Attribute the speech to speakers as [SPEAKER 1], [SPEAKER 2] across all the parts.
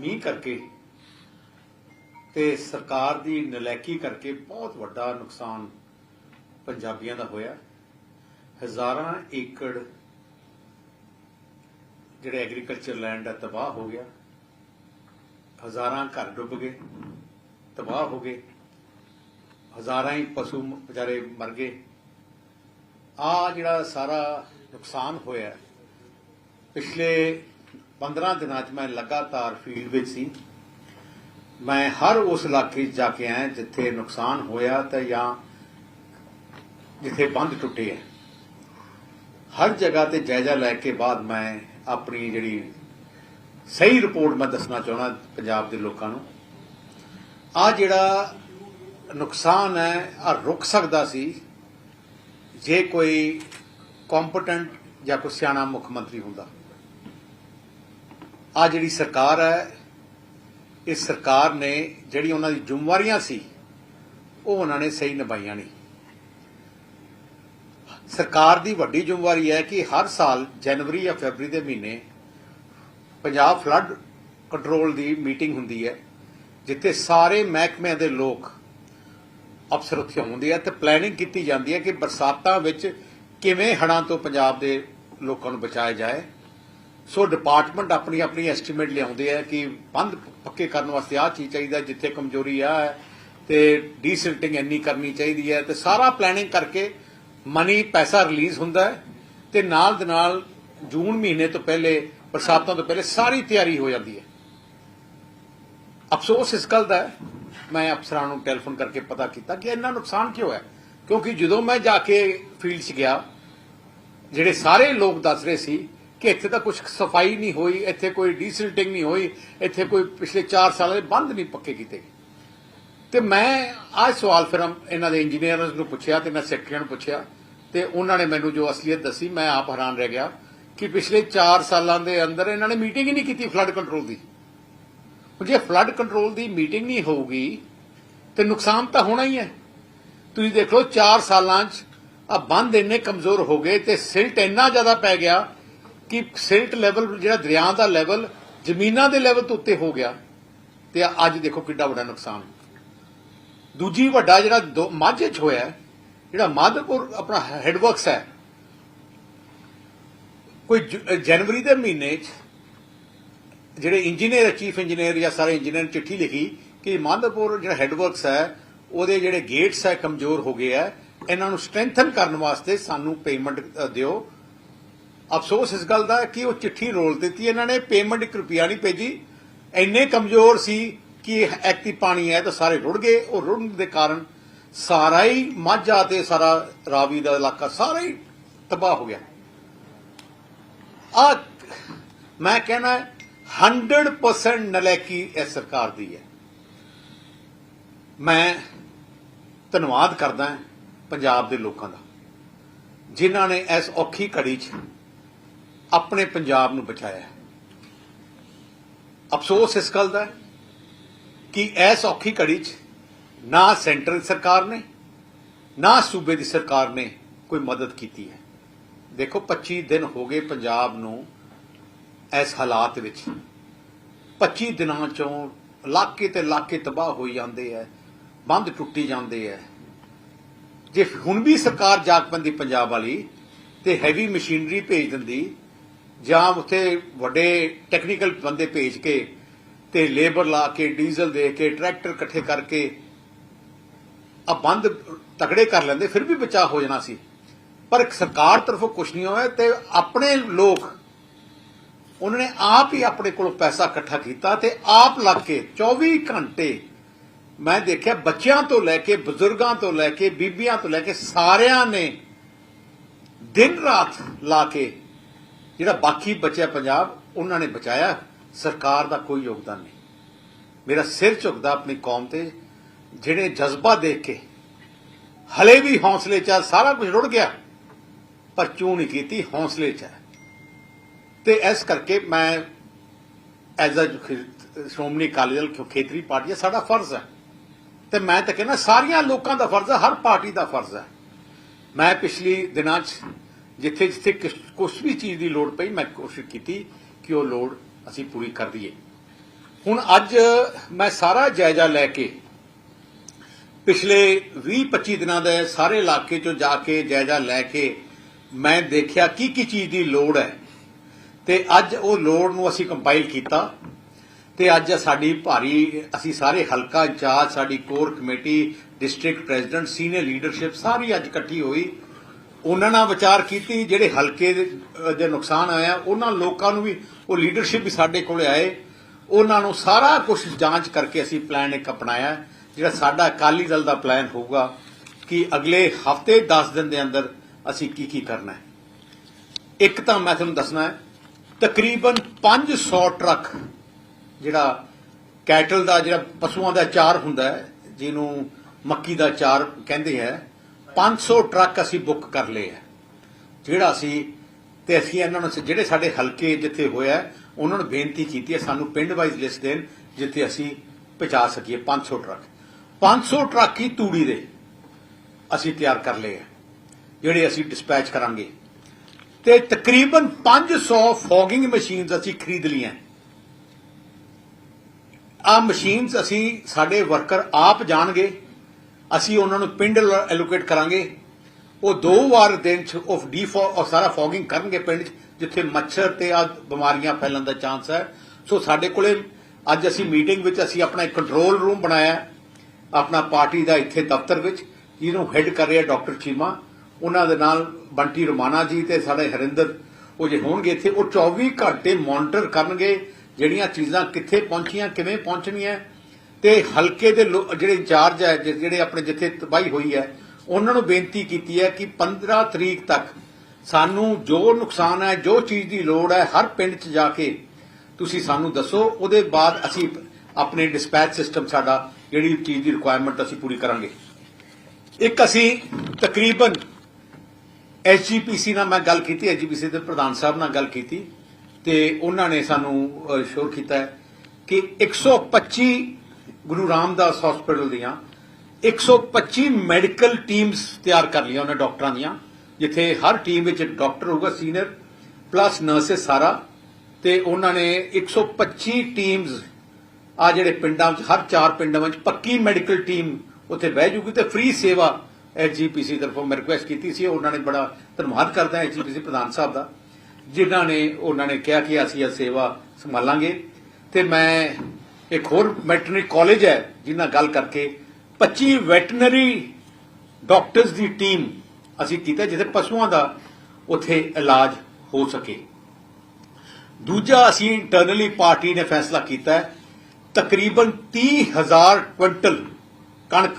[SPEAKER 1] ਮੀਂਹ ਕਰਕੇ ਤੇ ਸਰਕਾਰ ਦੀ ਨਲੈਕੀ ਕਰਕੇ ਬਹੁਤ ਵੱਡਾ ਨੁਕਸਾਨ ਪੰਜਾਬੀਆਂ ਦਾ ਹੋਇਆ। ਹਜ਼ਾਰਾਂ ਏਕੜ ਜਿਹੜੇ ਐਗਰੀਕਲਚਰ ਲੈਂਡ ਹੈ ਤਬਾਹ ਹੋ ਗਿਆ। ਹਜ਼ਾਰਾਂ ਘਰ ਡੁੱਬ ਗਏ, ਤਬਾਹ ਹੋ ਗਏ। ਹਜ਼ਾਰਾਂ ਹੀ ਪਸ਼ੂ ਵਿਚਾਰੇ ਮਰ ਗਏ। ਆ ਜਿਹੜਾ ਸਾਰਾ ਨੁਕਸਾਨ ਹੋਇਆ, ਪਿਛਲੇ 15 ਦਿਨਾਂ 'ਚ ਮੈਂ ਲਗਾਤਾਰ ਫੀਲਡ ਵਿੱਚ ਸੀ। ਮੈਂ ਹਰ ਉਸ ਇਲਾਕੇ 'ਚ ਜਾ ਕੇ ਆਇਆ ਜਿੱਥੇ ਨੁਕਸਾਨ ਹੋਇਆ ਤੇ ਜਾਂ ਜਿੱਥੇ ਬੰਦ ਟੁੱਟੇ ਹੈ ਹਰ ਜਗ੍ਹਾ ਤੇ ਜਾਇਜ਼ਾ ਲੈ ਕੇ ਬਾਅਦ ਮੈਂ ਆਪਣੀ ਜਿਹੜੀ ਸਹੀ ਰਿਪੋਰਟ ਮੈਂ ਦੱਸਣਾ ਚਾਹਣਾ ਪੰਜਾਬ ਦੇ ਲੋਕਾਂ ਨੂੰ। ਆ ਜਿਹੜਾ ਨੁਕਸਾਨ ਹੈ, ਆ ਰੁਕ ਸਕਦਾ ਸੀ। ਜੇ ਕੋਈ ਕੰਪੀਟੈਂਟ ਜਾਂ ਕੋਈ ਸਿਆਣਾ ਮੁੱਖ ਮੰਤਰੀ ਹੁੰਦਾ। ਆ ਜਿਹੜੀ ਸਰਕਾਰ ਹੈ ਇਸ ਸਰਕਾਰ ਨੇ ਜਿਹੜੀ ਉਹਨਾਂ ਦੀ ਜ਼ਿੰਮੇਵਾਰੀਆਂ ਸੀ, ਉਹ ਉਹਨਾਂ ਨੇ ਸਹੀ ਨਿਭਾਈਆਂ ਨਹੀਂ। ਸਰਕਾਰ ਦੀ ਵੱਡੀ ਜ਼ਿੰਮੇਵਾਰੀ ਹੈ ਕਿ ਹਰ ਸਾਲ ਜਨਵਰੀ ਜਾਂ ਫੈਬਰੀ ਦੇ ਮਹੀਨੇ ਪੰਜਾਬ ਫਲੱਡ ਕੰਟਰੋਲ ਦੀ ਮੀਟਿੰਗ ਹੁੰਦੀ ਹੈ, ਜਿੱਥੇ ਸਾਰੇ ਮਹਿਕਮਿਆਂ ਦੇ ਲੋਕ ਅਫਸਰ ਉੱਥੇ ਹੁੰਦੇ ਆ ਤੇ ਪਲੈਨਿੰਗ ਕੀਤੀ ਜਾਂਦੀ ਹੈ ਕਿ ਬਰਸਾਤਾਂ ਵਿੱਚ ਕਿਵੇਂ ਹੜਾਂ ਤੋਂ ਪੰਜਾਬ ਦੇ ਲੋਕਾਂ ਨੂੰ ਬਚਾਇਆ ਜਾਏ। ਸੋ ਡਿਪਾਰਟਮੈਂਟ ਆਪਣੀ ਆਪਣੀ ਐਸਟੀਮੇਟ ਲਿਆਉਂਦੇ ਆ ਕਿ ਬੰਦ ਪੱਕੇ ਕਰਨ ਵਾਸਤੇ ਆਹ ਚੀਜ਼ ਚਾਹੀਦਾ ਜਿੱਥੇ ਕਮਜ਼ੋਰੀ ਆ, ਤੇ ਡੀਸਿਲਟਿੰਗ ਇੰਨੀ ਕਰਨੀ ਚਾਹੀਦੀ ਹੈ ਤੇ ਸਾਰਾ ਪਲੈਨਿੰਗ ਕਰਕੇ ਮਨੀ ਪੈਸਾ ਰਿਲੀਜ਼ ਹੁੰਦਾ ਹੈ, ਤੇ ਨਾਲ ਦੇ ਨਾਲ ਜੂਨ ਮਹੀਨੇ ਤੋਂ ਪਹਿਲੇ, ਬਰਸਾਤਾਂ ਤੋਂ ਪਹਿਲੇ ਸਾਰੀ ਤਿਆਰੀ ਹੋ ਜਾਂਦੀ ਹੈ। ਅਫਸੋਸ ਇਸ ਗੱਲ ਦਾ ਮੈਂ ਅਫਸਰਾਂ ਨੂੰ ਟੈਲੀਫੋਨ ਕਰਕੇ ਪਤਾ ਕੀਤਾ ਕਿ ਇੰਨਾ ਨੁਕਸਾਨ ਕਿਉਂ ਹੈ? ਕਿਉਂਕਿ ਜਦੋਂ ਮੈਂ ਜਾ ਕੇ ਫੀਲਡ 'ਚ ਗਿਆ, ਜਿਹੜੇ ਸਾਰੇ ਲੋਕ ਦੱਸ ਰਹੇ ਸੀ ਕਿ ਇੱਥੇ ਤਾਂ ਕੁਝ ਸਫ਼ਾਈ ਨਹੀਂ ਹੋਈ, ਇੱਥੇ ਕੋਈ ਡੀਸਿਲਟਿੰਗ ਨਹੀਂ ਹੋਈ, ਇੱਥੇ ਕੋਈ ਪਿਛਲੇ 4 ਸਾਲਾਂ ਦੇ ਬੰਦ ਨਹੀਂ ਪੱਕੇ ਕੀਤੇ ਗਏ। ਤੇ ਮੈਂ ਆਹ ਸਵਾਲ ਫਿਰ ਇਹਨਾਂ ਦੇ ਇੰਜੀਨੀਅਰਸ ਨੂੰ ਪੁੱਛਿਆ ਤੇ ਮੈਂ ਸੈਕਟਰੀਆਂ ਨੂੰ ਪੁੱਛਿਆ ਤੇ ਉਹਨਾਂ ਨੇ ਮੈਨੂੰ ਜੋ ਅਸਲੀਅਤ ਦੱਸੀ, ਮੈਂ ਆਪ ਹੈਰਾਨ ਰਹਿ ਗਿਆ ਕਿ ਪਿਛਲੇ 4 ਸਾਲਾਂ ਦੇ ਅੰਦਰ ਇਹਨਾਂ ਨੇ ਮੀਟਿੰਗ ਹੀ ਨਹੀਂ ਕੀਤੀ ਫਲੱਡ ਕੰਟਰੋਲ ਦੀ। ਜੇ ਫਲੱਡ ਕੰਟਰੋਲ ਦੀ ਮੀਟਿੰਗ ਨਹੀਂ ਹੋਊਗੀ, ਤੇ ਨੁਕਸਾਨ ਤਾਂ ਹੋਣਾ ਹੀ ਹੈ। ਤੁਸੀਂ ਦੇਖ ਲਓ 4 ਸਾਲਾਂ 'ਚ ਆ ਬੰਦ ਇੰਨੇ ਕਮਜ਼ੋਰ ਹੋ ਗਏ ਤੇ ਸਿਲਟ ਇੰਨਾ ਜ਼ਿਆਦਾ ਪੈ ਗਿਆ ਕਿ ਸਿਲਟ ਲੈਵਲ, ਜਿਹੜਾ ਦਰਿਆ ਦਾ ਲੈਵਲ ਜ਼ਮੀਨਾਂ ਦੇ ਲੈਵਲ ਤੋਂ ਉੱਤੇ ਹੋ ਗਿਆ, ਤੇ ਅੱਜ ਦੇਖੋ ਕਿੰਨਾ ਵੱਡਾ ਨੁਕਸਾਨ। ਦੂਜੀ ਵੱਡਾ ਜਿਹੜਾ ਮਾਝੇ 'ਚ ਹੋਇਆ, ਜਿਹੜਾ ਮਾਧੋਪੁਰ ਆਪਣਾ ਹੈਡਵਰਕਸ ਹੈ, ਕੋਈ ਜਨਵਰੀ ਦੇ ਮਹੀਨੇ 'ਚ ਜਿਹੜੇ ਇੰਜੀਨੀਅਰ ਚੀਫ ਇੰਜੀਨੀਅਰ ਜਾਂ ਸਾਰੇ ਇੰਜੀਨੀਅਰ ਚਿੱਠੀ ਲਿਖੀ ਕਿ ਮਾਧੋਪੁਰ ਜਿਹੜਾ ਹੈਡਵਰਕਸ ਹੈ, ਉਹਦੇ ਜਿਹੜੇ ਗੇਟਸ ਹੈ, ਕਮਜ਼ੋਰ ਹੋ ਗਏ ਹੈ, ਇਹਨਾਂ ਨੂੰ ਸਟਰੈਂਥਨ ਕਰਨ ਵਾਸਤੇ ਸਾਨੂੰ ਪੇਮੈਂਟ ਦਿਓ। ਅਫਸੋਸ ਇਸ ਗੱਲ ਦਾ ਕਿ ਉਹ ਚਿੱਠੀ ਰੋਲ ਦਿੱਤੀ ਇਹਨਾਂ ਨੇ ਪੇਮੈਂਟ 1 ਰੁਪਿਆ ਨਹੀਂ ਭੇਜੀ। ਇੰਨੇ ਕਮਜ਼ੋਰ ਸੀ ਕਿ ਐਕਤੀ ਪਾਣੀ ਹੈ ਤਾਂ ਸਾਰੇ ਰੁੜ ਗਏ। ਉਹ ਰੁੜਨ ਦੇ ਕਾਰਨ ਸਾਰਾ ਹੀ ਮਾਝਾ ਤੇ ਸਾਰਾ ਰਾਵੀ ਦਾ ਇਲਾਕਾ ਸਾਰਾ ਹੀ ਤਬਾਹ ਹੋ ਗਿਆ। ਆ ਮੈਂ ਕਹਿਣਾ 100% ਨਲਾਇਕੀ ਇਸ ਸਰਕਾਰ ਦੀ ਹੈ। ਮੈਂ ਧੰਨਵਾਦ ਕਰਦਾ ਪੰਜਾਬ ਦੇ ਲੋਕਾਂ ਦਾ, ਜਿਨ੍ਹਾਂ ਨੇ ਇਸ ਔਖੀ ਘੜੀ 'ਚ ਆਪਣੇ ਪੰਜਾਬ ਨੂੰ ਬਚਾਇਆ ਅਫਸੋਸ ਇਸ ਗੱਲ ਦਾ ਕਿ ਇਸ ਔਖੀ ਘੜੀ 'ਚ ਨਾ ਸੈਂਟਰ ਸਰਕਾਰ ਨੇ, ਨਾ ਸੂਬੇ ਦੀ ਸਰਕਾਰ ਨੇ ਕੋਈ ਮਦਦ ਕੀਤੀ ਹੈ। ਦੇਖੋ 25 ਦਿਨ ਹੋ ਗਏ ਪੰਜਾਬ ਨੂੰ ਇਸ ਹਾਲਾਤ ਵਿੱਚ। 25 ਦਿਨਾਂ ਚੋਂ ਇਲਾਕੇ ਤੇ ਇਲਾਕੇ ਤਬਾਹ ਹੋਈ ਜਾਂਦੇ ਐ ਬੰਦ ਟੁੱਟੀ ਜਾਂਦੇ ਐ ਜੇ ਹੁਣ ਵੀ ਸਰਕਾਰ ਜਾਗ ਪੈਂਦੀ ਪੰਜਾਬ ਵਾਲੀ ਤੇ ਹੈਵੀ ਮਸ਼ੀਨਰੀ ਭੇਜ ਦਿੰਦੀ ਜਾਂ ਉੱਥੇ ਵੱਡੇ ਟੈਕਨੀਕਲ ਬੰਦੇ ਭੇਜ ਕੇ ਤੇ ਲੇਬਰ ਲਾ ਕੇ ਡੀਜ਼ਲ ਦੇ ਕੇ ਟਰੈਕਟਰ ਇਕੱਠੇ ਕਰਕੇ ਆ ਬੰਦ ਤਕੜੇ ਕਰ ਲੈਂਦੇ, ਫਿਰ ਵੀ ਬਚਾਅ ਹੋ ਜਾਣਾ ਸੀ। ਪਰ ਸਰਕਾਰ ਤਰਫੋਂ ਕੁਝ ਨਹੀਂ ਹੋਇਆ ਤੇ ਆਪਣੇ ਲੋਕ, ਉਹਨਾਂ ਨੇ ਆਪ ਹੀ ਆਪਣੇ ਕੋਲੋਂ ਪੈਸਾ ਇਕੱਠਾ ਕੀਤਾ ਤੇ ਆਪ ਲੱਗ ਕੇ 24 ਘੰਟੇ ਮੈਂ ਦੇਖਿਆ ਬੱਚਿਆਂ ਤੋਂ ਲੈ ਕੇ, ਬਜ਼ੁਰਗਾਂ ਤੋਂ ਲੈ ਕੇ, ਬੀਬੀਆਂ ਤੋਂ ਲੈ ਕੇ ਸਾਰਿਆਂ ਨੇ ਦਿਨ ਰਾਤ ਲਾ ਕੇ ਜਿਹੜਾ ਬਾਕੀ ਬਚਿਆ ਪੰਜਾਬ ਉਹਨਾਂ ਨੇ ਬਚਾਇਆ। ਸਰਕਾਰ ਦਾ ਕੋਈ ਯੋਗਦਾਨ ਨਹੀਂ। ਮੇਰਾ ਸਿਰ ਝੁਕਦਾ ਆਪਣੀ ਕੌਮ ਤੇ ਜਿਹੜੇ ਜਜ਼ਬਾ ਦੇਖ ਕੇ ਹਲੇ ਵੀ ਹੌਸਲੇ ਚ ਆ, ਸਾਰਾ ਕੁਝ ਰੁੜ ਗਿਆ ਪਰ ਚੂੰ ਨਹੀਂ ਕੀਤੀ ਹੌਸਲੇ ਚ ਹੈ ਤੇ ਇਸ ਕਰਕੇ ਮੈਂ ਐਜ਼ ਅ ਸ਼੍ਰੋਮਣੀ ਅਕਾਲੀ ਦਲ ਖੇਤਰੀ ਪਾਰਟੀ ਹੈ ਸਾਡਾ ਫਰਜ਼ ਹੈ ਤੇ ਮੈਂ ਤਾਂ ਕਹਿੰਦਾ ਸਾਰੀਆਂ ਲੋਕਾਂ ਦਾ ਫਰਜ਼ ਹੈ ਹਰ ਪਾਰਟੀ ਦਾ ਫਰਜ਼ ਹੈ ਮੈਂ ਪਿਛਲੀ ਦਿਨਾਂ 'ਚ ਜਿੱਥੇ ਜਿੱਥੇ ਕੁਝ ਵੀ ਚੀਜ਼ ਦੀ ਲੋੜ ਪਈ, ਮੈਂ ਕੋਸ਼ਿਸ਼ ਕੀਤੀ ਕਿ ਉਹ ਲੋੜ ਅਸੀਂ ਪੂਰੀ ਕਰ ਦਈਏ। ਹੁਣ ਅੱਜ ਮੈਂ ਸਾਰਾ ਜਾਇਜ਼ਾ ਲੈ ਕੇ ਪਿਛਲੇ 20-25 ਦਿਨਾਂ ਦੇ ਸਾਰੇ ਇਲਾਕੇ ਚੋਂ ਜਾ ਕੇ ਜਾਇਜ਼ਾ ਲੈ ਕੇ ਮੈਂ ਦੇਖਿਆ ਕੀ ਕੀ ਚੀਜ਼ ਦੀ ਲੋੜ ਹੈ। ਤੇ ਅੱਜ ਉਹ ਲੋੜ ਨੂੰ ਅਸੀਂ ਕੰਪਾਈਲ ਕੀਤਾ। ਤੇ ਅੱਜ ਸਾਡੀ ਭਾਰੀ, ਅਸੀਂ ਸਾਰੇ ਹਲਕਾ ਇੰਚਾਰਜ, ਸਾਡੀ core committee, district president, senior leadership ਸਾਰੀ ਅੱਜ ਇਕੱਠੀ ਹੋਈ। ਉਹਨਾਂ ਨਾਲ ਵਿਚਾਰ ਕੀਤੀ, ਜਿਹੜੇ ਹਲਕੇ ਦੇ ਨੁਕਸਾਨ ਆਇਆ, ਉਹਨਾਂ ਲੋਕਾਂ ਨੂੰ ਵੀ, ਉਹ ਲੀਡਰਸ਼ਿਪ ਵੀ ਸਾਡੇ ਕੋਲ ਆਏ। ਉਹਨਾਂ ਨੂੰ ਸਾਰਾ ਕੁਝ ਜਾਂਚ ਕਰਕੇ ਅਸੀਂ ਪਲਾਨ ਇੱਕ ਅਪਣਾਇਆ, ਜਿਹੜਾ ਸਾਡਾ ਅਕਾਲੀ ਦਲ ਦਾ ਪਲਾਨ ਹੋਊਗਾ ਕਿ ਅਗਲੇ ਹਫ਼ਤੇ 10 ਦਿਨ ਦੇ ਅੰਦਰ ਅਸੀਂ ਕੀ ਕੀ ਕਰਨਾ ਹੈ। ਇੱਕ ਤਾਂ ਮੈਂ ਤੁਹਾਨੂੰ ਦੱਸਣਾ ਹੈ, ਤਕਰੀਬਨ 500 ਟਰੱਕ ਜਿਹੜਾ ਕੈਟਲ ਦਾ, ਜਿਹੜਾ ਪਸ਼ੂਆਂ ਦਾ ਚਾਰ ਹੁੰਦਾ ਹੈ, ਜਿਹਨੂੰ ਮੱਕੀ ਦਾ ਚਾਰ ਕਹਿੰਦੇ ਹੈ 500 ਟਰੱਕ ਅਸੀਂ ਬੁੱਕ ਕਰ ਲਏ ਹੈ ਜਿਹੜਾ ਅਸੀਂ ਤੇ ਅਸੀਂ ਇਹਨਾਂ ਨੂੰ ਜਿਹੜੇ ਸਾਡੇ ਹਲਕੇ ਜਿੱਥੇ ਹੋਇਆ, ਉਹਨਾਂ ਨੂੰ ਬੇਨਤੀ ਕੀਤੀ ਹੈ ਸਾਨੂੰ ਪਿੰਡ ਵਾਈਜ਼ ਲਿਸਟ ਦੇਣ, ਜਿੱਥੇ ਅਸੀਂ ਪਹੁੰਚਾ ਸਕੀਏ 500 ਟਰੱਕ। 500 ਟਰੱਕ ਹੀ ਤੂੜੀ ਦੇ ਅਸੀਂ ਤਿਆਰ ਕਰ ਲਏ ਹੈ ਜਿਹੜੇ ਅਸੀਂ ਡਿਸਪੈਚ ਕਰਾਂਗੇ। ਤੇ ਤਕਰੀਬਨ 500 ਫੋਗਿੰਗ ਮਸ਼ੀਨਸ ਅਸੀਂ ਖਰੀਦ ਲਈਆਂ। ਆ ਮਸ਼ੀਨਸ ਅਸੀਂ, ਸਾਡੇ ਵਰਕਰ ਆਪ ਜਾਣਗੇ ਅਸੀਂ ਉਹਨਾਂ ਨੂੰ ਪਿੰਡ ਐਲੋਕੇਟ ਕਰਾਂਗੇ। ਉਹ ਦੋ ਵਾਰ ਦਿਨ ਚ ਉਹ ਡੀਫੋ ਔਰ ਸਾਰਾ ਫੋਗਿੰਗ ਕਰਨਗੇ ਪਿੰਡ 'ਚ, ਜਿੱਥੇ ਮੱਛਰ ਤੇ ਆ ਬਿਮਾਰੀਆਂ ਫੈਲਣ ਦਾ ਚਾਂਸ ਹੈ। ਸੋ ਸਾਡੇ ਕੋਲੇ ਅੱਜ ਅਸੀਂ ਮੀਟਿੰਗ ਵਿੱਚ ਅਸੀਂ ਆਪਣਾ ਇੱਕ ਕੰਟਰੋਲ ਰੂਮ ਬਣਾਇਆ ਆਪਣਾ ਪਾਰਟੀ ਦਾ ਇੱਥੇ ਦਫ਼ਤਰ ਵਿੱਚ, ਜਿਹਨੂੰ ਹੈੱਡ ਕਰ ਰਿਹਾ ਡਾਕਟਰ ਚੀਮਾ। ਉਹਨਾਂ ਦੇ ਨਾਲ ਬੰਟੀ ਰਮਾਨਾ ਜੀ ਤੇ ਸਾਡੇ ਹਰਿੰਦਰ, ਉਹ ਜੇ ਹੋਣਗੇ ਇੱਥੇ, ਉਹ 24 ਘੰਟੇ ਮੋਨੀਟਰ ਕਰਨਗੇ, ਜਿਹੜੀਆਂ ਚੀਜ਼ਾਂ ਕਿੱਥੇ ਪਹੁੰਚੀਆਂ, ਕਿਵੇਂ ਪਹੁੰਚਣੀਆਂ। ਤੇ ਹਲਕੇ ਦੇ ਲੋ- ਜਿਹੜੇ ਇੰਚਾਰਜ ਹੈ ਜਿਹੜੇ ਆਪਣੇ ਜਿੱਥੇ ਤਬਾਹੀ ਹੋਈ ਹੈ, ਉਹਨਾਂ ਨੂੰ ਬੇਨਤੀ ਕੀਤੀ ਹੈ ਕਿ 15 ਤਰੀਕ ਤੱਕ ਸਾਨੂੰ ਜੋ ਨੁਕਸਾਨ ਹੈ, ਜੋ ਚੀਜ਼ ਦੀ ਲੋੜ ਹੈ, ਹਰ ਪਿੰਡ 'ਚ ਜਾ ਕੇ ਤੁਸੀਂ ਸਾਨੂੰ ਦੱਸੋ। ਉਹਦੇ ਬਾਅਦ ਅਸੀਂ ਆਪਣੇ ਡਿਸਪੈਚ ਸਿਸਟਮ ਸਾਡਾ, ਜਿਹੜੀ ਚੀਜ਼ ਦੀ ਰਿਕੁਆਇਰਮੈਂਟ ਅਸੀਂ ਪੂਰੀ ਕਰਾਂਗੇ। ਇੱਕ ਅਸੀਂ ਤਕਰੀਬਨ ਐਸਜੀਪੀਸੀ ਨਾਲ ਮੈਂ ਗੱਲ ਕੀਤੀ ਐਸਜੀਪੀਸੀ ਦੇ ਪ੍ਰਧਾਨ ਸਾਹਿਬ ਨਾਲ ਗੱਲ ਕੀਤੀ ਤੇ ਉਹਨਾਂ ਨੇ ਸਾਨੂੰ ਸ਼ੋਰ ਕੀਤਾ ਹੈ ਕਿ 125 ਗੁਰੂ ਰਾਮਦਾਸ ਹਸਪੀਟਲ ਦੀਆਂ 125 ਮੈਡੀਕਲ ਟੀਮਸ ਤਿਆਰ ਕਰ ਲਈਆਂ ਉਹਨਾਂ ਡਾਕਟਰਾਂ ਦੀਆਂ, ਜਿੱਥੇ ਹਰ ਟੀਮ ਵਿੱਚ ਇੱਕ ਡਾਕਟਰ ਹੋਊਗਾ ਸੀਨੀਅਰ ਪਲੱਸ ਨਰਸਿਸ ਸਾਰਾ, ਤੇ ਉਹਨਾਂ ਨੇ 125 ਟੀਮਸ ਆ ਜਿਹੜੇ ਪਿੰਡਾਂ ਵਿੱਚ, ਹਰ ਚਾਰ ਪਿੰਡਾਂ ਵਿੱਚ ਪੱਕੀ ਮੈਡੀਕਲ ਟੀਮ ਉੱਥੇ ਬਹਿ ਜੂਗੀ ਤੇ ਫ੍ਰੀ ਸੇਵਾ ਐਸਜੀਪੀਸੀ ਤਰਫੋਂ ਮੈਂ ਰਿਕੁਐਸਟ ਕੀਤੀ ਸੀ, ਉਹਨਾਂ ਨੇ ਬੜਾ ਧੰਨਵਾਦ ਕਰਦਾ ਐਸਜੀਪੀਸੀ ਪ੍ਰਧਾਨ ਸਾਹਿਬ ਦਾ, ਜਿਨ੍ਹਾਂ ਨੇ, ਉਹਨਾਂ ਨੇ ਕਿਹਾ ਕਿ ਅਸੀਂ ਇਹ ਸੇਵਾ ਸੰਭਾਲਾਂਗੇ, ਤੇ ਮੈਂ ਇੱਕ ਹੋਰ ਵੈਟਰਨਰੀ ਕਾਲਜ ਹੈ ਜਿਨ੍ਹਾਂ ਗੱਲ ਕਰਕੇ 25 ਵੈਟਰਨਰੀ ਡਾਕਟਰਸ ਦੀ ਟੀਮ ਅਸੀਂ ਕੀਤਾ ਜਿੱਥੇ ਪਸ਼ੂਆਂ ਦਾ ਉੱਥੇ ਇਲਾਜ ਹੋ ਸਕੇ। ਦੂਜਾ ਅਸੀਂ ਇੰਟਰਨਲੀ ਪਾਰਟੀ ਨੇ ਫੈਸਲਾ ਕੀਤਾ ਹੈ, ਤਕਰੀਬਨ 30000 ਕੁਇੰਟਲ ਕਣਕ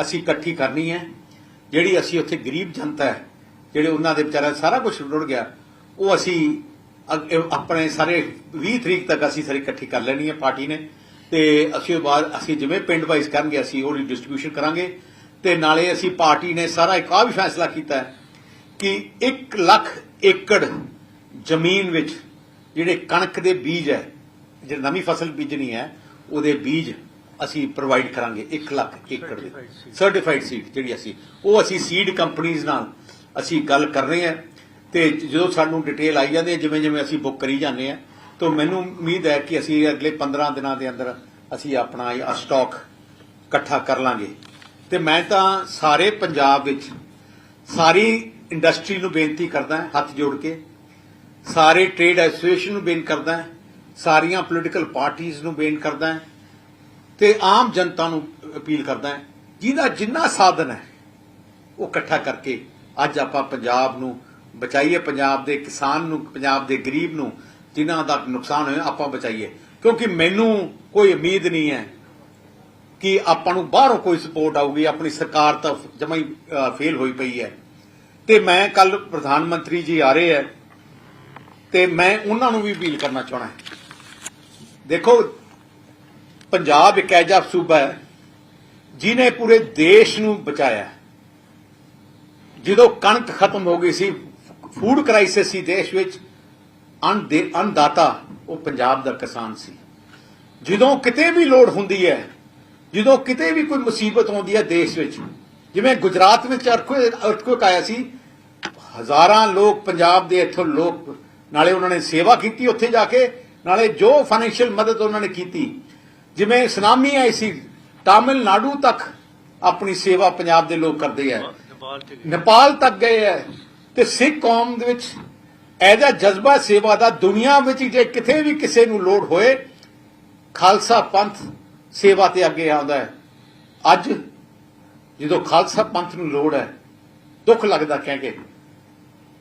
[SPEAKER 1] ਅਸੀਂ ਇਕੱਠੀ ਕਰਨੀ ਹੈ, ਜਿਹੜੀ ਅਸੀਂ ਉੱਥੇ ਗਰੀਬ ਜਨਤਾ ਹੈ, ਜਿਹੜੇ ਉਹਨਾਂ ਦੇ ਵਿਚਾਰਾ ਸਾਰਾ ਕੁਝ ਰੁੜ ਗਿਆ, ਉਹ ਅਸੀਂ ਆਪਣੇ ਸਾਰੇ 20 ਤਰੀਕ ਤੱਕ ਅਸੀਂ ਸਾਰੀ ਇਕੱਠੀ ਕਰ ਲੈਣੀ ਹੈ ਪਾਰਟੀ ਨੇ। ਤੇ ਅਸੀਂ ਉਹ ਬਾਅਦ ਅਸੀਂ ਜਿਵੇਂ ਪਿੰਡ ਵਾਈਜ਼ ਕਰਨਗੇ ਅਸੀਂ ਉਹਦੀ ਡਿਸਟ੍ਰੀਬਿਊਸ਼ਨ ਕਰਾਂਗੇ। ਤੇ ਨਾਲੇ ਅਸੀਂ ਪਾਰਟੀ ਨੇ ਸਾਰਾ ਇੱਕ ਆ ਵੀ ਫੈਸਲਾ ਕੀਤਾ ਕਿ 1 ਲੱਖ ਏਕੜ ਜ਼ਮੀਨ ਵਿੱਚ ਜਿਹੜੇ ਕਣਕ ਦੇ ਬੀਜ ਹੈ ਜਿਹੜੀ ਨਵੀਂ ਫਸਲ ਬੀਜਣੀ ਹੈ ਉਹਦੇ ਬੀਜ ਅਸੀਂ ਪ੍ਰੋਵਾਈਡ ਕਰਾਂਗੇ 1 ਲੱਖ ਏਕੜ ਦੇ। ਸਰਟੀਫਾਈਡ ਸੀਡ ਜਿਹੜੀ ਅਸੀਂ ਉਹ ਅਸੀਂ ਸੀਡ ਕੰਪਨੀਆਂ ਨਾਲ ਅਸੀਂ ਗੱਲ ਕਰ ਰਹੇ ਹਾਂ। ਤੇ ਜਦੋਂ ਸਾਨੂੰ ਡਿਟੇਲ ਆਈ ਜਾਂਦੀ ਹੈ, ਜਿਵੇਂ ਜਿਵੇਂ ਅਸੀਂ ਬੁੱਕ ਕਰੀ ਜਾਂਦੇ ਹਾਂ, ਤਾਂ ਮੈਨੂੰ ਉਮੀਦ ਹੈ ਕਿ ਅਸੀਂ ਅਗਲੇ 15 ਦਿਨਾਂ ਦੇ ਅੰਦਰ ਅਸੀਂ ਆਪਣਾ ਇਹ ਸਟਾਕ ਇਕੱਠਾ ਕਰ ਲਾਂਗੇ। ਤੇ ਮੈਂ ਤਾਂ ਸਾਰੇ ਪੰਜਾਬ ਵਿੱਚ ਸਾਰੀ ਇੰਡਸਟਰੀ ਨੂੰ ਬੇਨਤੀ ਕਰਦਾ ਹੱਥ ਜੋੜ ਕੇ। ਸਾਰੇ ਟ੍ਰੇਡ ਐਸੋਸੀਏਸ਼ਨ ਨੂੰ ਬੇਨਤੀ ਕਰਦਾ ਸਾਰੀਆਂ ਪੋਲੀਟੀਕਲ ਪਾਰਟੀਆਂ ਨੂੰ ਬੇਨਤੀ ਕਰਦਾ ਹਾਂ, ਤੇ ਆਮ ਜਨਤਾ ਨੂੰ ਅਪੀਲ ਕਰਦਾ ਜਿਹਦਾ ਜਿੰਨਾ ਸਾਧਨ ਹੈ, ਉਹ ਇਕੱਠਾ ਕਰਕੇ ਅੱਜ ਆਪਾਂ ਪੰਜਾਬ ਨੂੰ ਬਚਾਈਏ ਪੰਜਾਬ ਦੇ ਕਿਸਾਨ ਨੂੰ, ਪੰਜਾਬ ਦੇ ਗਰੀਬ ਨੂੰ, ਜਿਨ੍ਹਾਂ ਦਾ ਨੁਕਸਾਨ ਹੋਇਆ, ਆਪਾਂ ਬਚਾਈਏ। ਕਿਉਂਕਿ ਮੈਨੂੰ ਕੋਈ ਉਮੀਦ ਨਹੀਂ ਹੈ ਕਿ ਆਪਾਂ ਨੂੰ ਬਾਹਰੋਂ ਕੋਈ ਸਪੋਰਟ ਆਊਗੀ, ਆਪਣੀ ਸਰਕਾਰ ਤਾਂ ਜਮਾ ਹੀ ਫੇਲ ਹੋਈ ਪਈ ਹੈ। ਤੇ ਮੈਂ ਕੱਲ ਪ੍ਰਧਾਨ ਮੰਤਰੀ ਜੀ ਆ ਰਹੇ ਹੈ, ਤੇ ਮੈਂ ਉਹਨਾਂ ਨੂੰ ਵੀ ਅਪੀਲ ਕਰਨਾ ਚਾਹਣਾ ਦੇਖੋ, ਪੰਜਾਬ ਇੱਕ ਐਜਾ ਸੂਬਾ ਹੈ ਜਿਨੇ ਪੂਰੇ ਦੇਸ਼ ਨੂੰ ਬਚਾਇਆ। ਜਦੋਂ ਕਣਕ ਖਤਮ ਹੋ ਗਈ ਸੀ ਫੂਡ ਕ੍ਰਾਈਸਿਸ ਸੀ ਦੇਸ਼ ਵਿੱਚ। ਅਨਦਾਤਾ ਉਹ ਪੰਜਾਬ ਦਾ ਕਿਸਾਨ ਸੀ। ਜਦੋਂ ਕਿਤੇ ਵੀ ਲੋੜ ਹੁੰਦੀ ਹੈ ਜਦੋਂ ਕਿਤੇ ਵੀ ਕੋਈ ਮੁਸੀਬਤ ਆਉਂਦੀ ਹੈ ਦੇਸ਼ ਵਿੱਚ ਜਿਵੇਂ ਗੁਜਰਾਤ ਵਿੱਚ ਅਰਥਕੁਇਕ ਆਇਆ ਸੀ ਹਜ਼ਾਰਾਂ ਲੋਕ ਪੰਜਾਬ ਦੇ ਇੱਥੋਂ ਲੋਕ ਨਾਲੇ ਉਹਨਾਂ ਨੇ ਸੇਵਾ ਕੀਤੀ ਉੱਥੇ ਜਾ ਕੇ ਨਾਲੇ ਜੋ ਫਾਈਨੈਂਸ਼ੀਅਲ ਮਦਦ ਉਹਨਾਂ ਨੇ ਕੀਤੀ। ਜਿਵੇਂ ਸੁਨਾਮੀ ਆਈ ਸੀ ਤਾਮਿਲਨਾਡੂ ਤੱਕ ਆਪਣੀ ਸੇਵਾ ਪੰਜਾਬ ਦੇ ਲੋਕ ਕਰਦੇ ਆ। ਨੇਪਾਲ ਤੱਕ ਗਏ ਹੈ ਤੇ ਸਿੱਖ ਕੌਮ ਦੇ ਵਿੱਚ ਇਹਦਾ ਜਜ਼ਬਾ ਸੇਵਾ ਦਾ ਦੁਨੀਆ ਵਿੱਚ ਜੇ ਕਿਤੇ ਵੀ ਕਿਸੇ ਨੂੰ ਲੋੜ ਹੋਏ, ਖਾਲਸਾ ਪੰਥ ਸੇਵਾ ਤੇ ਅੱਗੇ ਆਉਂਦਾ ਹੈ। ਅੱਜ ਜਦੋਂ ਖਾਲਸਾ ਪੰਥ ਨੂੰ ਲੋੜ ਹੈ, ਦੁੱਖ ਲੱਗਦਾ ਕਹਿ ਕੇ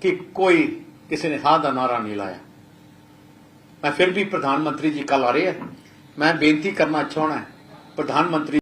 [SPEAKER 1] ਕਿ ਕੋਈ ਕਿਸੇ ਨੇ ਹਾਂ ਦਾ ਨਾਰਾ ਨਹੀਂ ਲਾਇਆ। ਮੈਂ ਫਿਰ ਵੀ ਪ੍ਰਧਾਨ ਮੰਤਰੀ ਜੀ ਕੱਲ ਆ ਰਹੇ ਹੈ ਮੈਂ ਬੇਨਤੀ ਕਰਨਾ ਚਾਹਣਾ ਪ੍ਰਧਾਨ ਮੰਤਰੀ